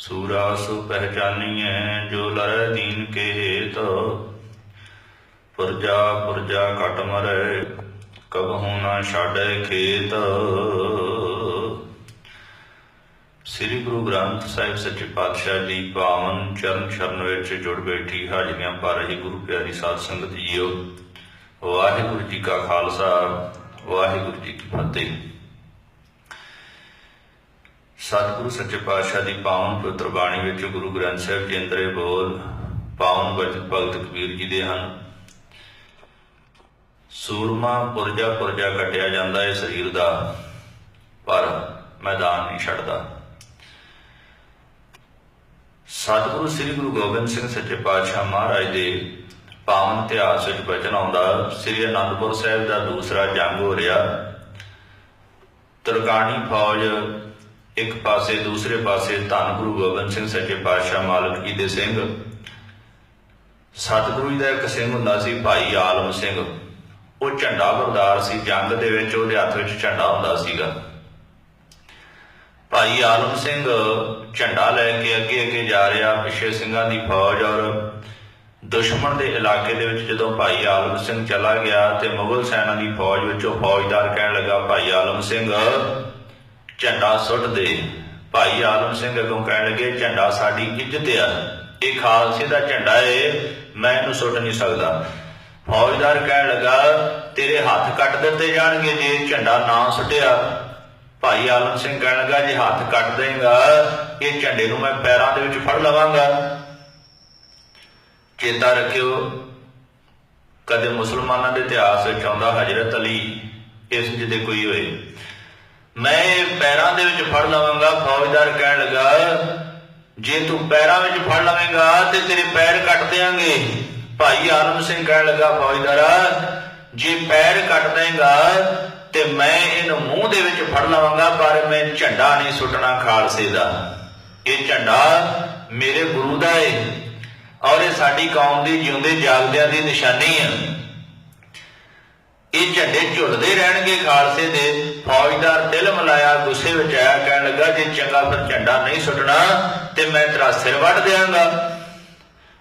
ਸੂਰਾ ਸੋ ਪਹਿਚਾਨੀਐ, ਜੋ ਲਰੈ ਦੀਨ ਕੇ ਹੇਤ। ਪੁਰਜਾ ਪੁਰਜਾ ਕਟ ਮਰੈ, ਕਬਹੂ ਨਾ ਛਾੜੈ ਖੇਤ। ਸ੍ਰੀ ਗੁਰੂ ਗ੍ਰੰਥ ਸਾਹਿਬ ਸੱਚੇ ਪਾਤਸ਼ਾਹ ਜੀ ਪਾਵਨ ਚਰਨ ਸ਼ਰਨ ਵਿੱਚ ਜੁੜ ਬੈਠੀ ਹਾਜ਼ਰੀਆਂ ਪਾ ਰਹੀ ਗੁਰੂ ਪਿਆਰੀ ਸਾਧ ਸੰਗਤ ਜੀਓ। ਵਾਹਿਗੁਰੂ ਜੀ ਕਾ ਖਾਲਸਾ, ਵਾਹਿਗੁਰੂ ਜੀ ਕੀ ਫਤਿਹ। ਸਤਿਗੁਰੂ ਸੱਚੇ ਪਾਤਸ਼ਾਹ ਦੀ ਪਾਵਨ ਪਵਿੱਤਰ ਬਾਣੀ ਵਿੱਚ ਗੁਰੂ ਗ੍ਰੰਥ ਸਾਹਿਬ ਜੀ ਅੰਦਰੇ ਬੋਲ, ਪਾਵਨ ਭਗਤ ਕਬੀਰ ਜੀ ਦੇ ਹਨ। ਸੂਰਮਾ ਪੁਰਜਾ ਪੁਰਜਾ ਕੱਟਿਆ ਜਾਂਦਾ ਹੈ ਸਰੀਰ ਦਾ, ਪਰ ਮੈਦਾਨ ਨਹੀਂ ਛੱਡਦਾ। ਸਤਿਗੁਰੂ ਸ੍ਰੀ ਗੁਰੂ ਗੋਬਿੰਦ ਸਿੰਘ ਸੱਚੇ ਪਾਤਸ਼ਾਹ ਮਹਾਰਾਜ ਦੇ ਪਾਵਨ ਇਤਿਹਾਸ ਵਿੱਚ ਬਚਨ ਆਉਂਦਾ, ਸ੍ਰੀ ਅਨੰਦਪੁਰ ਸਾਹਿਬ ਦਾ ਦੂਸਰਾ ਜੰਗ ਹੋ ਰਿਹਾ। ਤਰਕਾਣੀ ਫੌਜ ਇੱਕ ਪਾਸੇ, ਦੂਸਰੇ ਪਾਸੇ ਧੰਨ ਗੁਰੂ ਗੋਬਿੰਦ ਸਿੰਘ ਸੱਚੇ ਪਾਤਸ਼ਾਹ ਮਾਲਕ ਜੀ ਦੇ ਸਿੰਘ। ਸਤਿਗੁਰੂ ਜੀ ਦਾ ਇੱਕ ਸਿੰਘ ਹੁੰਦਾ ਸੀ ਭਾਈ ਆਲਮ ਸਿੰਘ। ਉਹ ਝੰਡਾ ਬਰਦਾਰ ਸੀ, ਜੰਗ ਦੇ ਵਿੱਚ ਉਹਦੇ ਹੱਥ ਵਿੱਚ ਝੰਡਾ ਹੁੰਦਾ ਸੀਗਾ। ਭਾਈ ਆਲਮ ਸਿੰਘ ਝੰਡਾ ਲੈ ਕੇ ਅੱਗੇ ਅੱਗੇ ਜਾ ਰਿਹਾ, ਪਿੱਛੇ ਸਿੰਘਾਂ ਦੀ ਫੌਜ ਔਰ ਦੁਸ਼ਮਣ ਦੇ ਇਲਾਕੇ ਦੇ ਵਿੱਚ ਜਦੋਂ ਭਾਈ ਆਲਮ ਸਿੰਘ ਚਲਾ ਗਿਆ ਤੇ ਮੁਗਲ ਸੈਨਾ ਦੀ ਫੌਜ ਵਿੱਚੋਂ ਫੌਜਦਾਰ ਕਹਿਣ ਲੱਗਾ, ਭਾਈ ਆਲਮ ਸਿੰਘ ਝੰਡਾ ਸੁੱਟ ਦੇ ਭਾਈ ਆਲਮ ਸਿੰਘ ਅੱਗੋਂ ਕਹਿਣ ਲੱਗੇ, ਝੰਡਾ ਸਾਡੀ ਇੱਜ਼ਤ ਆ। ਇਹ ਖਾਲਸੇ ਦਾ ਝੰਡਾ ਏ। ਮੈਂ ਇਹਨੂੰ ਸੁੱਟ ਨਹੀਂ ਸਕਦਾ। ਫੌਜਦਾਰ ਕਹਿਣ ਲੱਗਾ, ਤੇਰੇ ਹੱਥ ਕੱਟ ਦਿੱਤੇ ਜਾਣਗੇ ਜੇ ਝੰਡਾ ਨਾ ਸੁੱਟਿਆ। ਭਾਈ ਆਲਮ ਸਿੰਘ ਕਹਿਣ ਲੱਗਾ, ਜੇ ਹੱਥ ਕੱਟ ਦੇਗਾ ਇਹ ਝੰਡੇ ਨੂੰ ਮੈਂ ਪੈਰਾਂ ਦੇ ਵਿੱਚ ਫੜ ਲਵਾਂਗਾ। ਚੇਤਾ ਰੱਖਿਓ, ਕਦੇ ਮੁਸਲਮਾਨਾਂ ਦੇ ਇਤਿਹਾਸ ਵਿੱਚ ਆਉਂਦਾ ਹਜਰਤ ਅਲੀ, ਇਸ ਜਿਹਦੇ ਕੋਈ ਹੋਏ। ਮੈਂ ਪੈਰਾਂ ਦੇ ਵਿੱਚ ਫੜ ਲਵਾਂਗਾ, ਫੌਜਦਾਰ ਕਹਿਣ ਲੱਗਾ, ਜੇ ਤੂੰ ਪੈਰਾਂ ਵਿੱਚ ਫੜ ਲਵੇਂਗਾ ਤੇ ਤੇਰੇ ਪੈਰ ਕੱਟ ਦੇਾਂਗੇ ਭਾਈ ਆਲਮ ਸਿੰਘ ਕਹਿਣ ਲੱਗਾ, ਫੌਜਦਾਰਾ, ਜੇ ਪੈਰ ਕੱਟ ਦੇਗਾ ਤੇ ਮੈਂ ਇਹਨੂੰ ਮੂੰਹ ਦੇ ਵਿੱਚ ਫੜ ਲਵਾਂਗਾ, ਪਰ ਮੈਂ ਝੰਡਾ ਨਹੀਂ ਸੁੱਟਣਾ ਖਾਲਸੇ ਦਾ। ਇਹ ਝੰਡਾ ਮੇਰੇ ਗੁਰੂ ਦਾ ਏ, ਔਰ ਇਹ ਸਾਡੀ ਕੌਮ ਦੀ ਜਿਉਂਦੇ ਜਾਗਦਿਆਂ ਦੀ ਨਿਸ਼ਾਨੀ ਹੈ ਇਹ ਝੰਡੇ ਝੁੱਲਦੇ ਰਹਿਣਗੇ ਖਾਲਸੇ ਦੇ। ਫੌਜਦਾਰ ਦਿਲ ਮਲਾਇਆ ਗੁੱਸੇ ਵਿੱਚ ਆਇਆ, ਕਹਿਣ ਲੱਗਾ, ਜੇ ਚੰਗਾ ਫਿਰ ਝੰਡਾ ਨਹੀਂ ਸੁੱਟਣਾ, ਤੇ ਮੈਂ ਤੇਰਾ ਸਿਰ ਵੱਢ ਦਿਆਂਗਾ।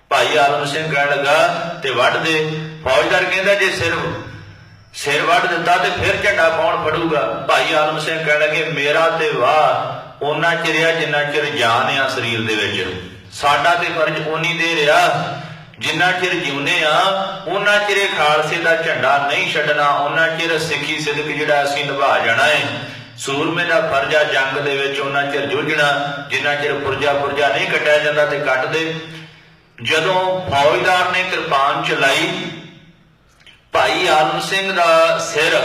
ਭਾਈ ਆਲਮ ਸਿੰਘ ਕਹਿਣ ਲੱਗਾ, ਤੇ ਵੱਢ ਦੇ। ਫੌਜਦਾਰ ਕਹਿੰਦਾ, ਜੇ ਸਿਰ ਸਿਰ ਵੱਢ ਦਿੱਤਾ ਤੇ ਫਿਰ ਝੰਡਾ ਕੌਣ ਫੜੂਗਾ? ਭਾਈ ਆਲਮ ਸਿੰਘ ਕਹਿਣ ਲੱਗੇ, ਮੇਰਾ ਤੇ ਵਾਹ ਉਹਨਾਂ ਚਿਰਿਆ ਜਿੰਨਾ ਚਿਰ ਜਾਨ ਆ ਸਰੀਰ ਦੇ ਵਿੱਚ। ਸਾਡਾ ਤੇ ਫਰਜ਼ ਉਨੀ ਦੇ ਰਿਹਾ। ਜਿੰਨਾ ਚਿਰ ਜਿਉਨੇ ਆ, ਉਹਨਾਂ ਚਿਰੇ ਖਾਲਸੇ ਦਾ ਝੰਡਾ ਨਹੀਂ ਛੱਡਣਾ, ਉਹਨਾਂ ਚਿਰ ਸਿੱਖੀ ਸਿਦਕ ਜਿਹੜਾ ਅਸੀਂ ਨਿਭਾ ਜਾਣਾ ਹੈ ਸੂਰਮੇ ਦਾ ਫਰਜ਼ ਆ ਜੰਗ ਦੇ ਵਿੱਚ ਉਹਨਾਂ ਚਿਰ ਜੂਝਣਾ, ਜਿੰਨਾ ਚਿਰ ਪੁਰਜਾ ਪੁਰਜਾ ਨਹੀਂ ਕੱਟਿਆ ਜਾਂਦਾ ਤੇ ਕੱਟ ਦੇ। ਜਦੋਂ ਫੌਜਦਾਰ ਨੇ ਕਿਰਪਾਨ ਚਲਾਈ, ਭਾਈ ਆਲਮ ਸਿੰਘ ਦਾ ਸਿਰ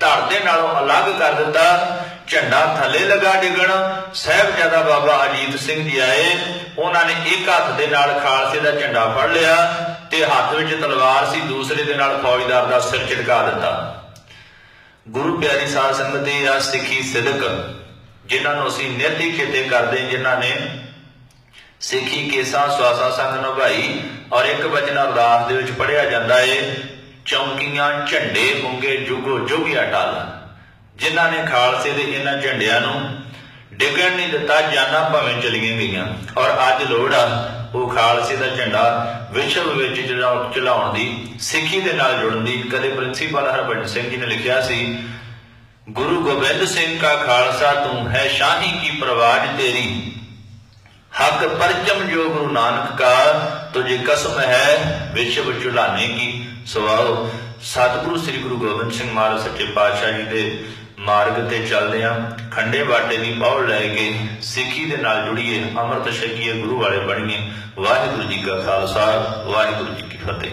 ਧੜ ਦੇ ਨਾਲੋਂ ਅਲੱਗ ਕਰ ਦਿੱਤਾ ਝੰਡਾ ਥੱਲੇ ਲਗਾ ਡਿੱਗਣ। ਸਹਿਬਜ਼ਾਦਾ ਬਾਬਾ ਅਜੀਤ ਸਿੰਘ ਜੀ ਆਏ। ਉਹਨਾਂ ਨੇ ਇੱਕ ਹੱਥ ਦੇ ਨਾਲ ਖਾਲਸੇ ਦਾ ਝੰਡਾ ਫੜ ਲਿਆ ਤੇ ਹੱਥ ਵਿੱਚ ਤਲਵਾਰ ਸੀ, ਦੂਸਰੇ ਦੇ ਨਾਲ ਫੌਜਦਾਰ ਦਾ ਸਿਰ ਝਟਕਾ ਦਿੱਤਾ। ਗੁਰੂ ਪਿਆਰੀ ਸਾਧ ਸੰਗਤ ਦੀ ਆ ਸਿੱਖੀ ਸਿਦਕ, ਜਿਨ੍ਹਾਂ ਨੂੰ ਅਸੀਂ ਨਿਰਤੀ ਖੇਤੇ ਕਰਦੇ, ਜਿਨ੍ਹਾਂ ਨੇ ਸਿੱਖੀ ਕੇਸਾਂ, ਸਵਾਸਾ ਸੰਗ ਨਿਭਾਈ ਔਰ ਇੱਕ ਬਚਨ ਅਰਦਾਸ ਦੇ ਵਿੱਚ ਪੜਿਆ ਜਾਂਦਾ ਏ, ਚੌਂਕੀਆਂ ਝੰਡੇ ਹੁੰਗੇ ਜੁਗੋ ਜੁਗਿਆ ਟਲ। ਜਿਨ੍ਹਾਂ ਨੇ ਖਾਲਸੇ ਦੇ ਇਹਨਾਂ ਝੰਡਿਆਂ ਨੂੰ ਡਿੱਗਣ ਨਹੀਂ ਦਿੱਤਾ, ਜਾਨਾਂ ਭਾਵੇਂ ਚਲੀਆਂ ਗਈਆਂ। ਔਰ ਅੱਜ ਲੋੜ ਆ, ਉਹ ਖਾਲਸੇ ਦਾ ਝੰਡਾ ਵਿਸ਼ਵ ਵਿੱਚ ਚਲਾਉ- ਚਲਾਉਣ ਦੀ, ਸਿੱਖੀ ਦੇ ਨਾਲ ਜੁੜਨ ਦੀ। ਕਦੇ ਪ੍ਰਿੰਸੀਪਲ ਹਰਭਜਨ ਸਿੰਘ ਜੀ ਨੇ ਲਿਖਿਆ ਸੀ, ਗੁਰੂ ਗੋਬਿੰਦ ਸਿੰਘ ਕਾ ਖਾਲਸਾ, ਤੂੰ ਹੈ ਸ਼ਾਹੀ ਕੀ ਪ੍ਰਵਾਜ ਤੇਰੀ? ਹੱਕ ਪਰਚਮ ਜੋ ਗੁਰੂ ਨਾਨਕ ਕਾ, ਤੁਝੇ ਕਸਮ ਹੈ ਵਿਸ਼ਵ ਚੁਲਾਨੇ ਕੀ ਸਵਾਓ? ਸਤਿਗੁਰੂ ਸ੍ਰੀ ਗੁਰੂ ਗੋਬਿੰਦ ਸਿੰਘ ਮਹਾਰਾਜ ਸੱਚੇ ਪਾਤਸ਼ਾਹ ਜੀ ਦੇ ਮਾਰਗ ਤੇ ਚੱਲਦੇ ਆ ਖੰਡੇ ਬਾਟੇ ਦੀ ਪੌੜ ਲੈ ਕੇ ਸਿੱਖੀ ਦੇ ਨਾਲ ਜੁੜੀਏ ਅੰਮ੍ਰਿਤ ਛਕੀਏ ਗੁਰੂ ਵਾਲੇ ਬਣੀਏ। ਵਾਹਿਗੁਰੂ ਜੀ ਕਾ ਖਾਲਸਾ, ਵਾਹਿਗੁਰੂ ਜੀ ਕੀ ਫਤਿਹ।